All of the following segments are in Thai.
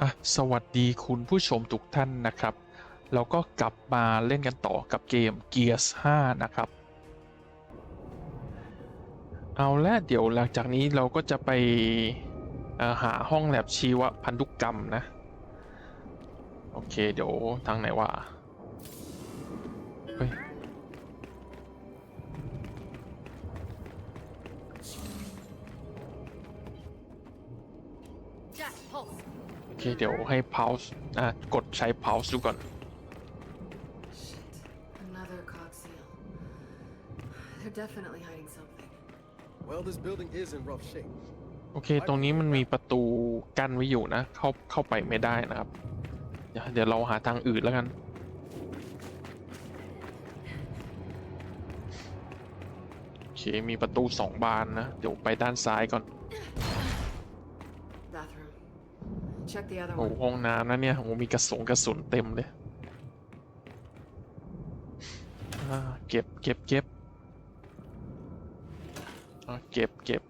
อะสวัสดีคุณผู้ชมทุกท่านนะครับ เราก็กลับมาเล่นกันต่อกับเกม Gears 5 นะครับ เอาละเดี๋ยวหลังจากนี้เราก็จะไปหาห้องแลบชีวพันธุกรรมนะ โอเคเดี๋ยวทางไหนวะเฮ้ย เคเดี๋ยวให้ pause อะกดใช้ pause ดูก่อน Shit. Another cog seal. They're definitely hiding something. Well, this building is in rough shape. โอเค ตรงนี้มันมีประตูกั้นไว้อยู่นะ เข้าเข้าไปไม่ได้นะครับ เดี๋ยวเดี๋ยวเราหาทางอื่นแล้วกัน โอเค มีประตูสองบานนะ เดี๋ยวไปด้านซ้ายก่อน Check the other โอ้ one. ห้องน้ำนะเนี่ยโอ้มีกระสุนกระสุนเต็มเลยอ่าเก็บเก็บเก็บอ่าเก็บเก็บ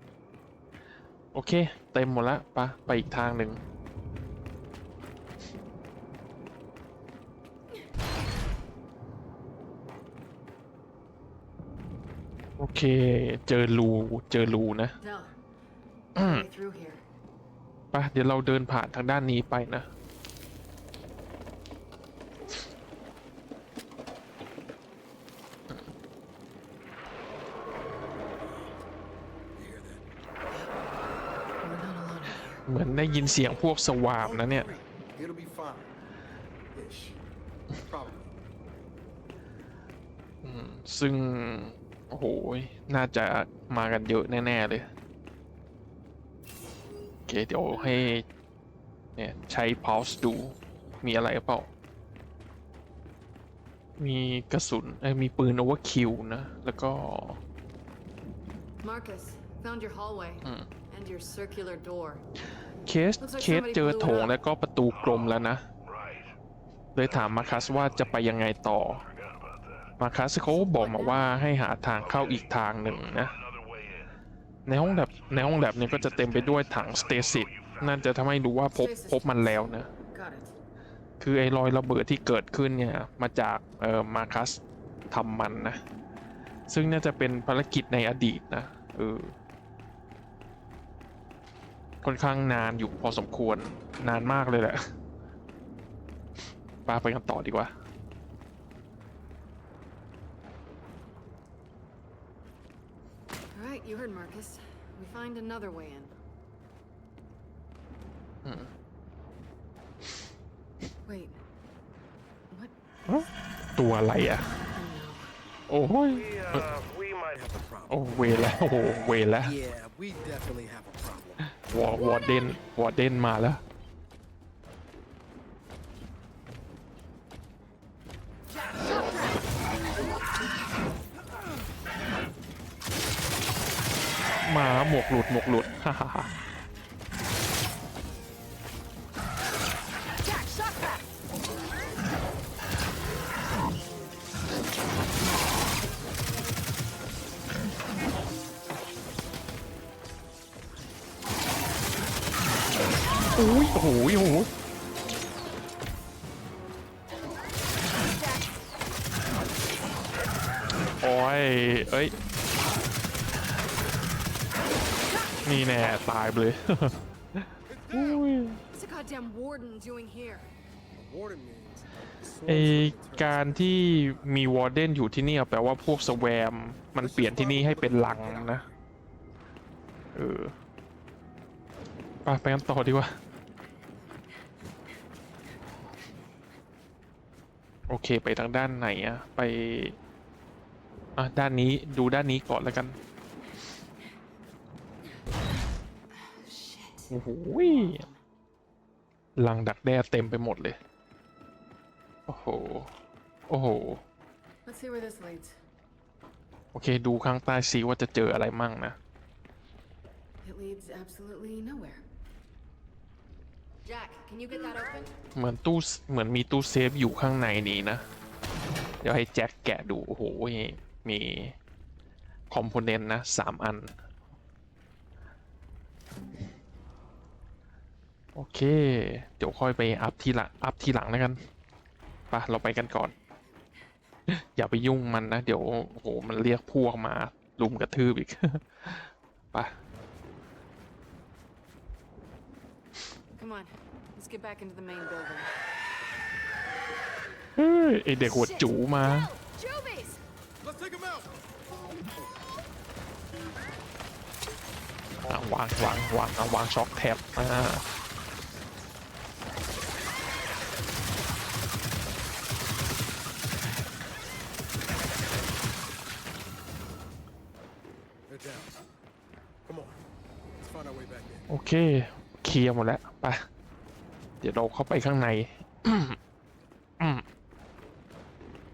โอเค เต็มหมดละปะไปอีกทางหนึ่งโอเค เจอรูเจอรูนะ Dell. Mm. Way through here. ไปะเดี๋ยวเราเดินผ่านทางด้านนี้ไปนะ เหมือนได้ยินเสียงพวกสวามนะเนี่ย ซึ่ง โอ้โห น่าจะมากันเยอะแน่ ๆ เลย เคเดี๋ยวให้เนี่ยใช้ pause ดูมีอะไรหรือเปล่า มีกระสุนเอ้ยมีปืน overkill นะ แล้วก็ Marcus, found your hallway. Mm. And your circular door. เคสเคสเจอโถงแล้วก็ประตูกลมแล้วนะ เลยถามมาคัสว่าจะไปยังไงต่อ มาคัสเขาบอกมาว่าให้หาทางเข้าอีกทางหนึ่งนะ ในห้องแลบในห้องแลบเนี่ยก็จะเต็มไปด้วยถังสเตซิสนั่นจะทำให้รู้ว่าพบพบมันแล้วนะ Got it. คือไอ้รอยระเบิดที่เกิดขึ้นเนี่ย มาจากเอ่อมาคัสทำมันนะ ซึ่งน่าจะเป็นภารกิจในอดีตนะเออค่อนข้างนานอยู่พอสมควรนานมากเลยแหละปาไปกันต่อดีกว่า you heard Marcus. We find another way in. Hmm. Wait. What? ตัวอะไรอ่ะ Oh no. โอ้ย We, uh, we might have Have a problem. โอ้เวรแล้วโอ้โหเวรแล้ว Yeah, we definitely have a problem. วอวอร์เดนวอร์เดนมาแล้ว มาหมวกหลุดหมวกหลุดฮ่าฮ่าฮ่า Jack, shot back! อุ้ยโอ้โหโอ้โไปเลยอุ้ย What's a goddamn warden doing here? The warden means the ไอ swarm's gonna turn การที่มีวอร์เดนอยู่ที่นี่แปลว่าพวกสแวม มันเปลี่ยนที่นี่ให้เป็นลังนะ เออ ไปไปกันต่อดีกว่า โอเคไปทางด้านไหนอะไป อะ ด้านนี้ดูด้านนี้ก่อนแล้วกัน โอ้โหลังดักแด้เต็มไปหมดเลย โอ้โห โอ้โห Let's see where this leads. โอเค ดูข้างใต้ซีว่าจะเจออะไรมั่งนะ It leads absolutely nowhere. Jack, can you get that open? เหมือนตู้เหมือนมีตู้เซฟอยู่ข้างในนี้นะ เดี๋ยวให้แจ็คแกะดู โอ้โห มีคอมโพเนนต์นะสามอัน โอเค เดี๋ยวค่อยไปอัพทีหลังอัพทีหลังแล้วกันไปะเราไปกันก่อน อย่าไปยุ่งมันนะ เดี๋ยวโอ้โหมันเรียกพวกมาลุมกระทืบอีกไปะ Come on, let's get back into the main building. เฮ้ยไอเด็กหัวจูมา Juvies! Let's take him out. อะวางวางวางอะวางช็อคแท็บอ่า They're down. Come on. Let's find our way back in. โอเค เคลียร์หมดแล้วไปเดี๋ยวเราเข้าไปข้างใน อืม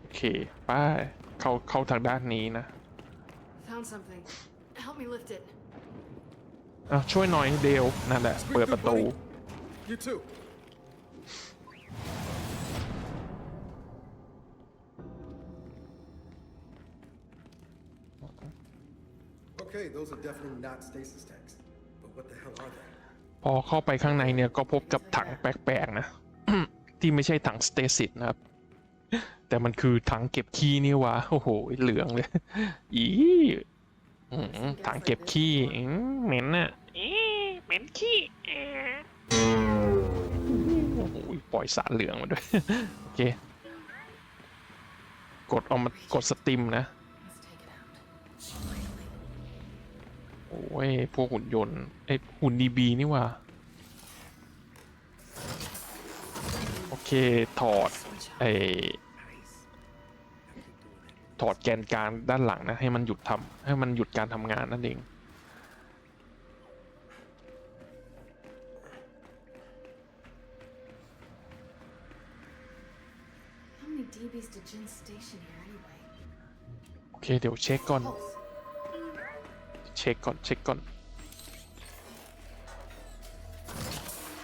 โอเคไปเข้าเข้าทางด้านนี้นะ Found something. Help me lift it. อะช่วยหน่อยเดวนั่นแหละเปิดประตู You too. Okay, those are definitely not stasis tanks. But what the hell are they? พอเข้าไปข้างในเนี่ยก็พบกับถังแปลกๆนะ ที่ไม่ใช่ถังสเตซิสนะครับ แต่มันคือถังเก็บขี้นี่วะโอ้โหเหลืองเลย อีถังเก็บขี้เหม็นอะเหม็นขี้โอ้โหปล่อยสารเหลืองมาด้วย โอเค กดเอามากดสติมนะ โอ้ย พวกหุ่นยนต์ไอยหุ่นดีบีนี่หว่า โอเค ถอด Switch ไอถอดแกนกลางด้านหลังนะ ให้มันหยุดทำให้มันหยุดการทำงานนั่นเอง How many DBs did Jin station here anyway? โอเค เดี๋ยวเช็คก่อน Pulse. เช็คก่อนเช็คก่อน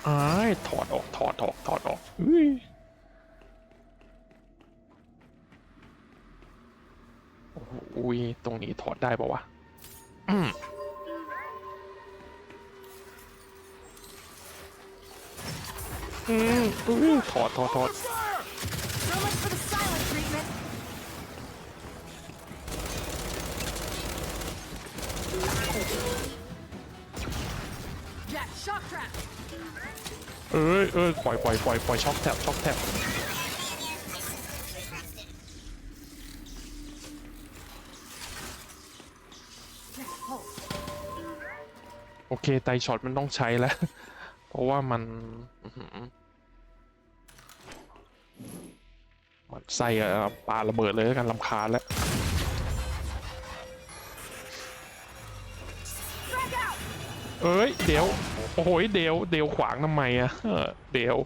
อ้ายถอดออกถอดออกถอดออกอุ้ยโอ้โหอุ้ยตรงนี้ถอดได้ปะวะอืมอืมอุ้ยถอดถอดถอด So much for the silent treatment. Jack, shock trap. เอ้ยเอ้ยปล่อยปล่อยปล่อยปล่อยช็อคแท็บช็อคแท็บโอเค ไตช็อตมันต้องใช้แล้ว เพราะว่ามันมันใส่อะปาระเบิดเลยแล้วกันลำคาแล้ว เอ้ยเดี๋ยว โอ้โหยเดี๋ยวเดี๋ยวขวางทำไมอะเออเดี๋ยว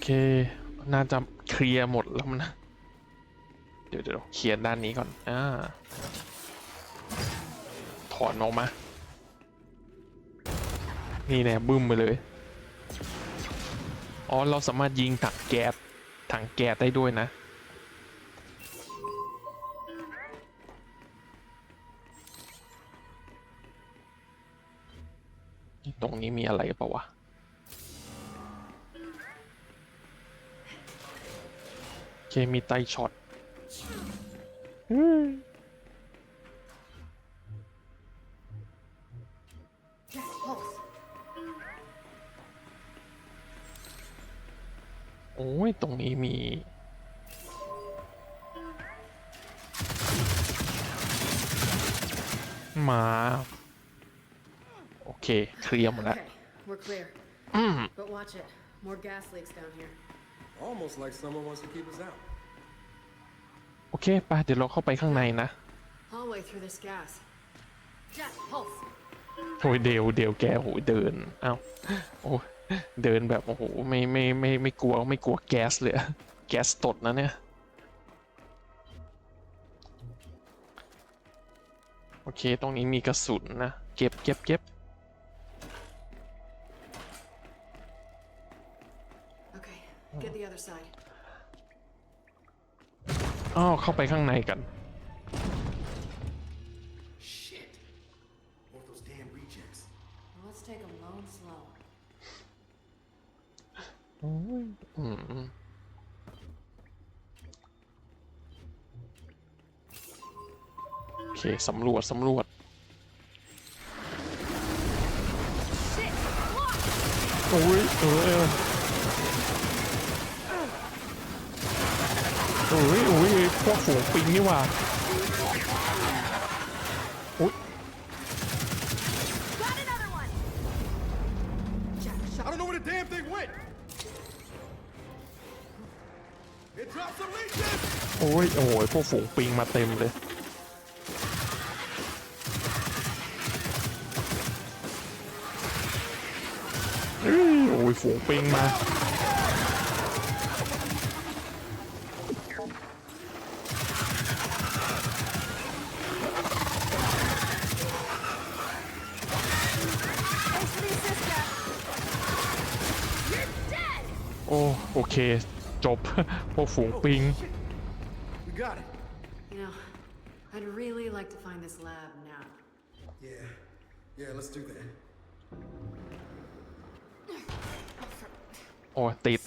เค น่าจะเคลียร์หมดแล้วมันนะ เดี๋ยวเดี๋ยวเคลียร์ด้านนี้ก่อน อ่า ถอนออกมา นี่แน่บึ้มไปเลย อ๋อ เราสามารถยิงถังแก๊สถังแก๊สได้ด้วยนะตรงนี้มีอะไรเปล่าวะ เคมีไตรช็อตอืม Jack, pulse. โอ้ย ตรงนี้มี มา โอเค เคลียร์หมดแล้ว Okay, we're clear. อืม But watch it. More gas leaks down here. Almost like someone wants to keep us out. โอเคไปเดี๋ยวเราเข้าไปข้างในนะ Hallway through this gas. Jack, pulse. โอ้ยเดวเดวแกโหยเดินเอ้าโอ้ยเดินแบบโอ้โหไม่ไม่ไม่ไม่กลัวไม่กลัวแก๊สเลยอะแก๊สตดนะเนี่ย โอเค ตรงนี้มีกระสุนนะ เก็บเก็บเก็บ get the other side. อ้าวเข้าไปข้างในกัน Shit. More of those damn rejects. Well, let's take them low and slow. โอ้ยอืม โอเค สำรวจ สำรวจ โอ้ยเออเออโอ้ยโอ้ยพ วกฝูงปิงนี่หว่าโอ้ย Got another one! Jack, shut I don't know where the damn thing went. It dropped some leeches. โอ้ยโอ้ยพวกฝูงปิงมาเต็มเลยเอ้ยโอ้ยฝูงปิงมา เค จบ พวกฝูงปิง We got it. You know, I'd really like to find this lab now. Yeah. Yeah, let's do that. โอ้ติด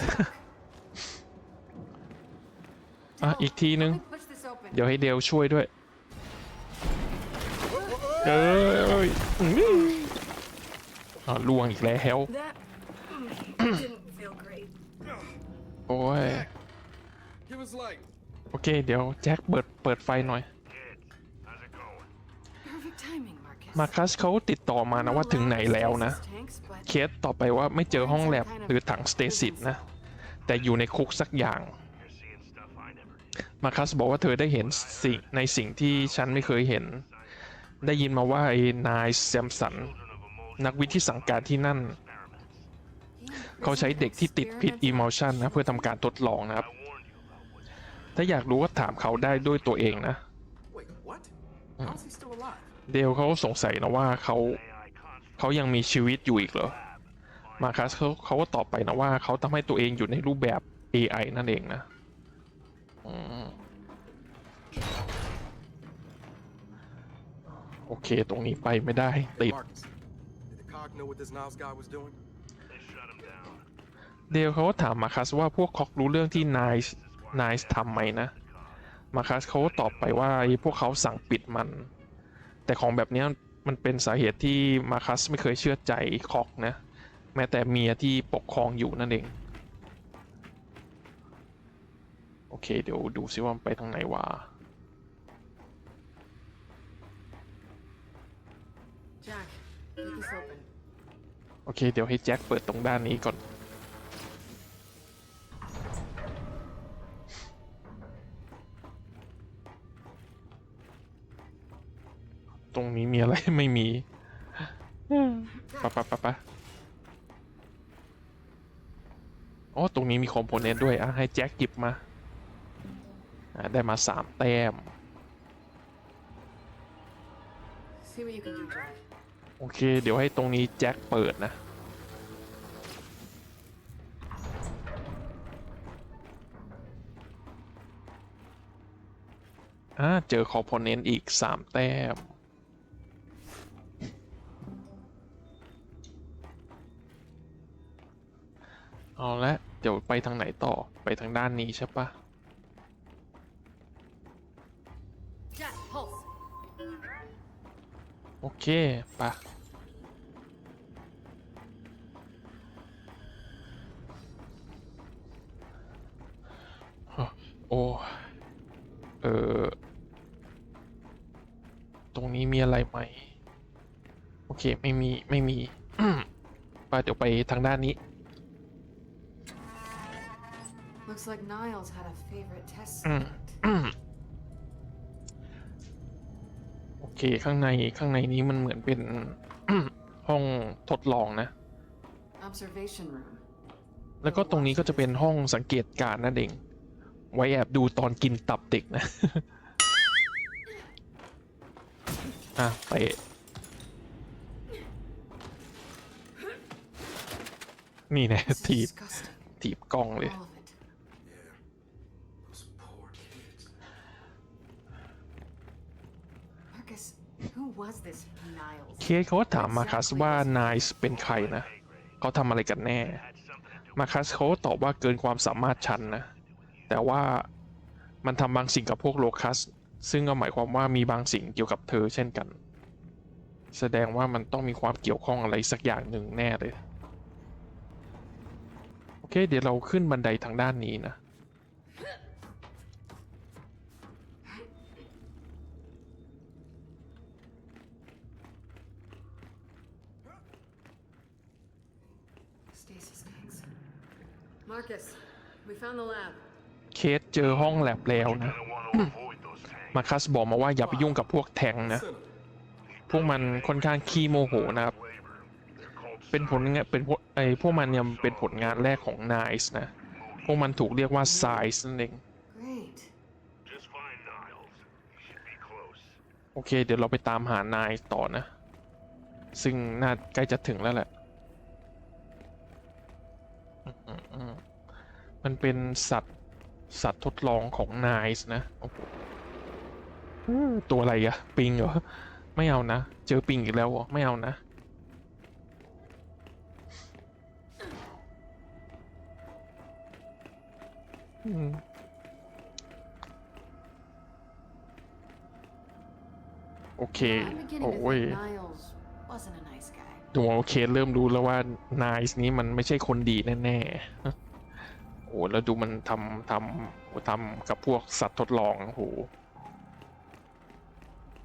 อะ อีกทีนึง Let me push this open. เดี๋ยวให้เดลช่วยด้วย เอ้ยอื้ออะล่วงอีกแล้ว That didn't feel great. โอ้ย Give us light. โอเค เดี๋ยวแจ็คเปิดเปิดไฟหน่อย Perfect timing, Marcus. มาคัสเขาติดต่อมานะว่าถึงไหนแล้วนะ Tanks, but เคสต่อไปว่าไม่เจอห้องแลบหรือถังสเตซิสนะ แต่อยู่ในคุกสักอย่างมาคัสบอกว่าเธอได้เห็นสิ่งในสิ่งที่ฉันไม่เคยเห็น ได้ยินมาว่าไอ้นายแซมสันนักวิทย์ที่สังการที่นั่น เขาใช้เด็กที่ติดพิษอิม l ชันนะ เพื่อทำการทดลองนะครับ ถ้าอยากรู้ก็ถามเขาได้ด้วยตัวเองนะ เดลเขาสงสัยนะว่าเขาเขายังมีชีวิตอยู่อีกเหรอ มาคัสเขาเขาก็ตอบไปนะว่าเขาทำให้ตัวเองอยู่ในรูปแบบ AI นั่นเองนะโอเค ตรงนี้ไปไม่ได้ติด เดลเขาก็ถามมาคัสว่าพวกคอกรู้เรื่องที่นายนายทำไหมนะมาคัสเขาก็ตอบไปว่าพวกเขาสั่งปิดมัน แต่ของแบบนี้มันเป็นสาเหตุที่มาคัสไม่เคยเชื่อใจคอกนะ แม้แต่เมียที่ปกครองอยู่นั่นเอง โอเค เดี๋ยวดูซิว่าไปทางไหนวะ Jack, get this open. โอเค เดี๋ยวให้แจ็คเปิดตรงด้านนี้ก่อนตรงนี้มีอะไรไม่มีปะปะปะปะอ๋อ ตรงนี้มีคอมโพเนนต์ด้วย อะ ให้แจ็คหยิบมา อะได้มาสามแต้ม See what you can do, Jack. โอเค เดี๋ยวให้ตรงนี้แจ็คเปิดนะ อ่า เจอคอมโพเนนต์อีก 3 แต้มเอาละ เดี๋ยวไปทางไหนต่อ ไปทางด้านนี้ใช่ปะ โอเคปะฮะโอ้เออตรงนี้มีอะไรไหม โอเค ไม่มี ไม่มีไปเดี๋ยวไปทางด้านนี้ Looks like Niles had a favorite test Mm. subject. เคข้างในข้างในนี้มันเหมือนเป็น ห้องทดลองนะ Observation room. แล้วก็ตรงนี้ก็จะเป็นห้องสังเกตการณ์นั่นเอง ไว้แอบดูตอนกินตับเด็กนะ อะไป นี่แนะ This is ถีบ disgusting. ถีบกล้องเลย เคสเขาก็ถามมาคัสว่านายเป็นใครนะเขาทำอะไรกันแน่ มาคัสเขาก็ตอบว่าเกินความสามารถฉันนะ แต่ว่ามันทำบางสิ่งกับพวกโลคัส ซึ่งก็หมายความว่ามีบางสิ่งเกี่ยวกับเธอเช่นกัน แสดงว่ามันต้องมีความเกี่ยวข้องอะไรสักอย่างหนึ่งแน่เลย โอเค เดี๋ยวเราขึ้นบันไดทางด้านนี้นะ Stasis tanks. Marcus, we found the lab. เคสเจอห้องแลบแล้วนะ มาคัสบอกมาว่าอย่าไปยุ่งกับพวกแทงนะ Send 'em. พวกมันค่อนข้างขี้โมโหนะครับ เป็นผลงานเป็นพวกไอพวกมันเนี่ยเป็นผลงานแรกของ Nice นะ พวกมันถูกเรียกว่า Size นั่นเอง Great. Just find Niles. He should be close. โอเค เดี๋ยวเราไปตามหานายต่อนะ ซึ่งน่าใกล้จะถึงแล้วแหละ มันเป็นสัตว์สัตว์ทดลองของนายนะโอ้โหอืมตัวอะไรอะปิงเหรอ ไม่เอานะ เจอปิงอีกแล้วเหรอ ไม่เอานะ อืมโอเค I'm beginning โอ้ to ย think Niles wasn't a nice guy. ดูโอเคเริ่มรู้แล้วว่านายนี้มันไม่ใช่คนดีแน่ ๆ โอ้แล้วดูมันทำทำโอ้ทำกับพวกสัตว์ทดลองโอ้โห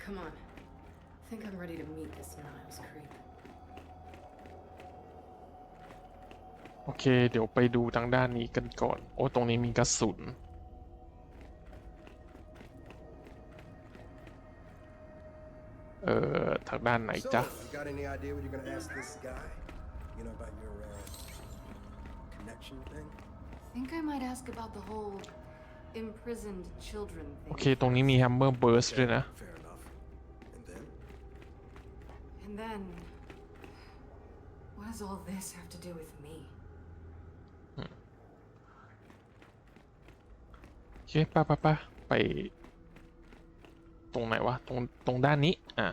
Come on. I think I'm ready to meet this Niles creep. โอเค เดี๋ยวไปดูทางด้านนี้กันก่อน โอ้ ตรงนี้มีกระสุน เอ่อ ทางด้านไหน So, จ๊ะ you got any idea what you're gonna ask this guy? You know about your uh, connection thing? Think I might ask about the whole imprisoned children โอ thing. เค ตรงนี้มีแฮมเมอร์เบิร์สด้วยนะ Fair enough. And then? And then, what does all this have to do with me? โอเคไป่ะป่ะป่ะไป ตรงไหนวะ ตรง ตรงด้านนี้ อะ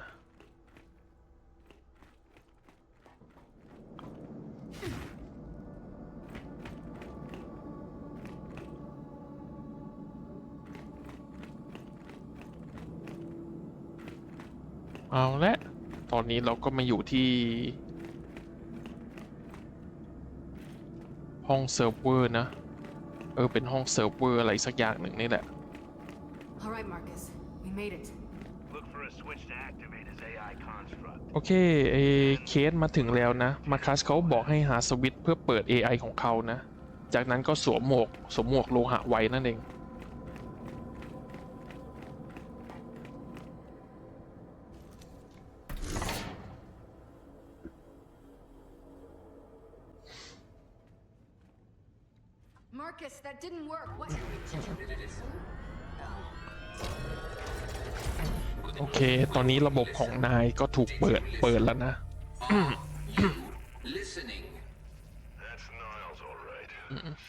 เอาละตอนนี้เราก็มาอยู่ที่ ห้องเซิร์ฟเวอร์นะ เออ เป็นห้องเซิร์ฟเวอร์อะไรสักอย่างหนึ่งนี่แหละ All right, Marcus, we made it. Look for a switch to activate his AI construct. โอเคเอเคสมาถึงแล้วนะ มาคัสเขาบอกให้หาสวิตช์เพื่อเปิด AI ของเขานะ จากนั้นก็สวมหมวกสวมหมวกโลหะไว้นั่นเอง that didn't work. What? โอเค ตอนนี้ระบบของนายก็ถูกเปิด เปิดแล้วนะ Listening. That's Niles, all right.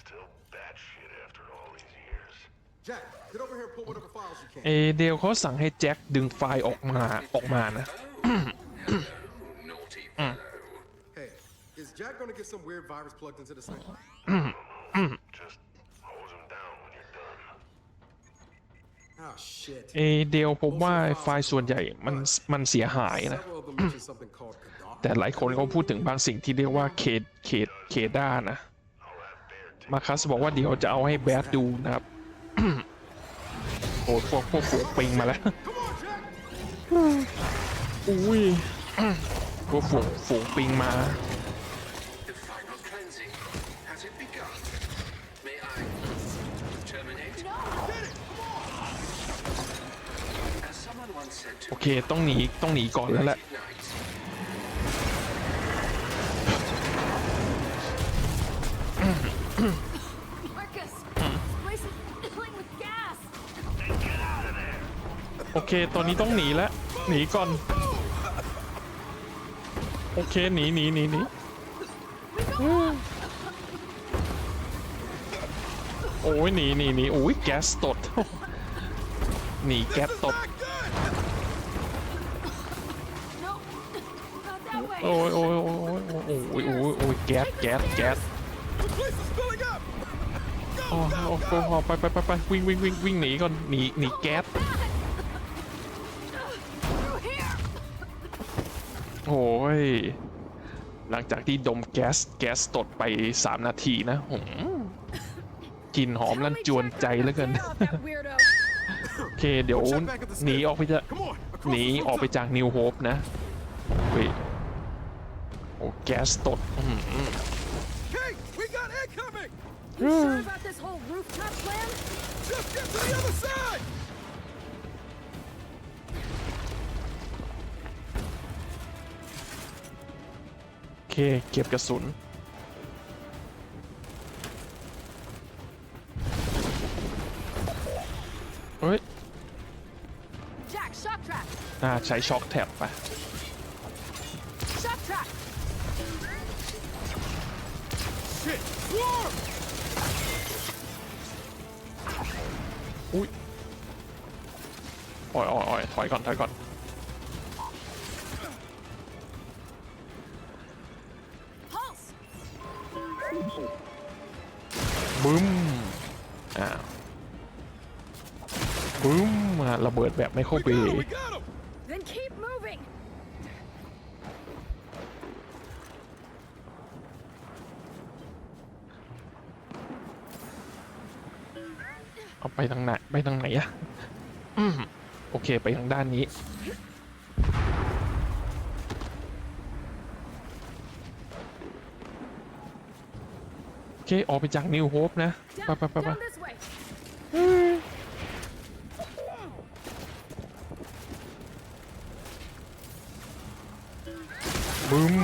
Still batshit after all these years. Jack, get over here and pull whatever files you เอ can. เดลเขาสั่งให้แจ็คดึงไฟล์ออกมา ออกมานะ Naughty fellow. Hey, is Jack gonna get some weird virus plugged into this thing? Just hose him down when you're done. Oh shit. เอเดลพบว่าไฟล์ส่วนใหญ่มันมันเสียหายนะ Several of them mention something called Gaddafi. แต่หลายคนก็พูดถึงบางสิ่งที่เรียกว่าเคดเคดเคด้านะ มาคัสบอกว่าเดี๋ยวจะเอาให้แบดดูนะครับโอ้พวกพวกฝูงปิงมาแล้ว Come on, Jack! อุ้ยพวกฝูงฝูงปิงมา โอเคต้องหนีต้องหนีก่อนแล้วแหละ Night. Marcus! This place is filling with gas! โอเค ตอนนี้ต้องหนีแล้ว หนีก่อน โอเค หนีหนีหนีหนีอืมโอ้ยหนีหนีหนีโอ้ยแก๊สตด หนีแก๊สตด โอ้ยโอ้ยโอ้ยโอ้ยโอ้ยโอ้ยโอ้ยแก๊สแก๊สแก๊สโอ้โหโอ้โหอ้โหไปไปไปไปวิ่งวิ่งวิ่งวิ่งหนีก่อนหนีหนีแก๊สโอ้ยหลังจากที่ดมแก๊สแก๊สตดไป 3 นาทีนะหืมกลิ่นหอมลั่นจวนใจเหลือเกินโอเคเดี๋ยวหนีออกไปจะหนีออกไปจากนิวโฮปนะเฮ้ย โอ้แก๊สตดอื้อหือ Hey, we got incoming! You sure about this whole rooftop plan? Just get to the other side! โอเค เก็บกระสุน เฮ้ย Jack, shock trap! น่าใช้ช็อคแท็บไป Shock อุ้ยอ่อยอ่อยอ่อยถอยก่อน ถอยก่อน Pulse! บึ้มอ่าบึ้มมาระเบิดแบบไม่เข้าเบ We got him! Then keep moving! เอา ไปทางไหนไปทางไหนอะอืมโอเคไปทางด้านนี้ โอเค ออกไปจากนิวโฮปนะไปไปไปไปบึ้ม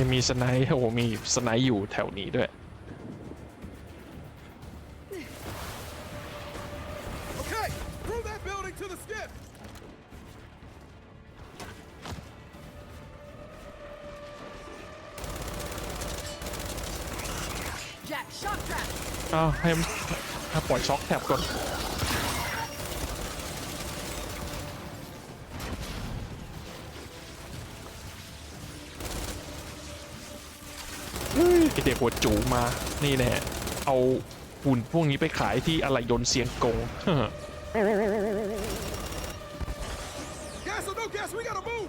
โอเคมีสไนป์โอ้โหมีสไนป์อยู่แถวนี้ด้วย Okay, through that building to the skip! Jack, shock trap! อ้าวให้มันให้ปล่อยช็อคแท็บก่อน ฮ้ยไอเด็กหัวจูมานี่แน่เอาหุ่นพวกนี้ไปขายที่อะไรยนต์เสียงกง Gas or no gas, we gotta move!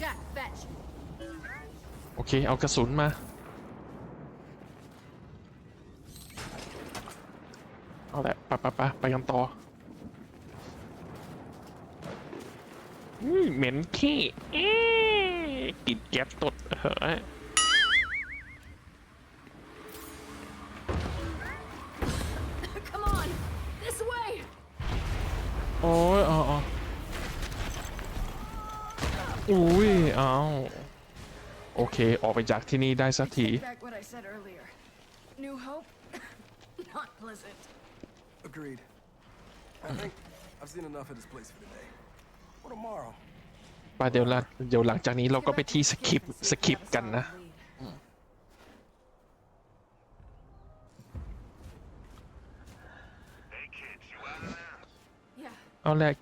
Jack, fetch! โอเค เอากระสุนมา เอาแหละไปไปไปไปกันต่ออุ้ยเหม็นขี้เอ๊ะ กลินแก๊สตดเฮ้ย Come on! This way! โอ้ยอ๋ออ๋ออุ้ยเอาโอเค ออกไปจากที่นี่ได้สักที Back what I said earlier. New hope? Not pleasant. Agreed. I think I've seen enough of this place for today. For tomorrow. ไปเดี๋ยวละเดี๋ยวหลังจากนี้เราก็ไปที่สคิปสคิปกันนะ Hey kids, you out of there? Yeah. เอาแหละ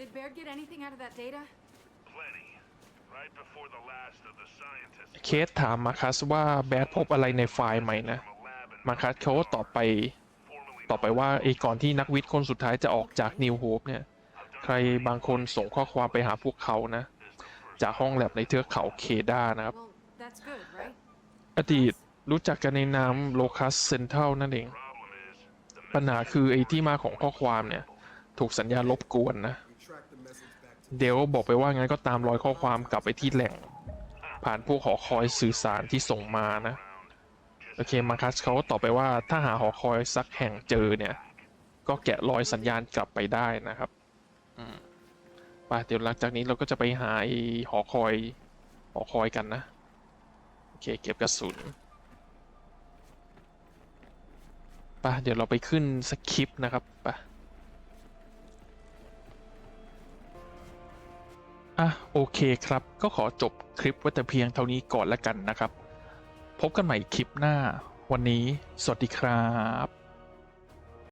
Did Baird get anything out of that data? Plenty. Right before the last of the scientists เคสถามมาคัสว่าแบดพบอะไรในไฟล์ใหม่นะ from a lab in มาคัสเขาก็ตอบไป formerly ต่อไปว่าไอ้ก่อนที่นักวิทย์คนสุดท้ายจะออกจากนิวโฮปเนี่ย ใครบางคนส่งข้อความไปหาพวกเขานะ จากห้องแลบในเทือกเขาเคดานะครับ อดีตรู้จักกันในนามโลคัสเซนเทลนั่นเอง ปัญหาคือไอ้ที่มาของข้อความเนี่ย ถูกสัญญาณรบกวนนะ เดลบอกไปว่างั้นก็ตามรอยข้อความกลับไปที่แหล่ง ผ่านพวกหอคอยสื่อสารที่ส่งมานะ โอเคมาคัสเขาตอบไปว่าถ้าหาหอคอยสักแห่งเจอเนี่ย ก็แกะรอยสัญญาณกลับไปได้นะครับ อืม ไปเดี๋ยวหลังจากนี้เราก็จะไปหาไอ้หอคอย หอคอยกันนะ โอเค เก็บกระสุนไปเดี๋ยวเราไปขึ้นสคริปต์นะครับไปอะโอเคครับ ก็ขอจบคลิปไว้แต่เพียงเท่านี้ก่อนละกันนะครับ พบกันใหม่คลิปหน้า วันนี้ สวัสดีครับ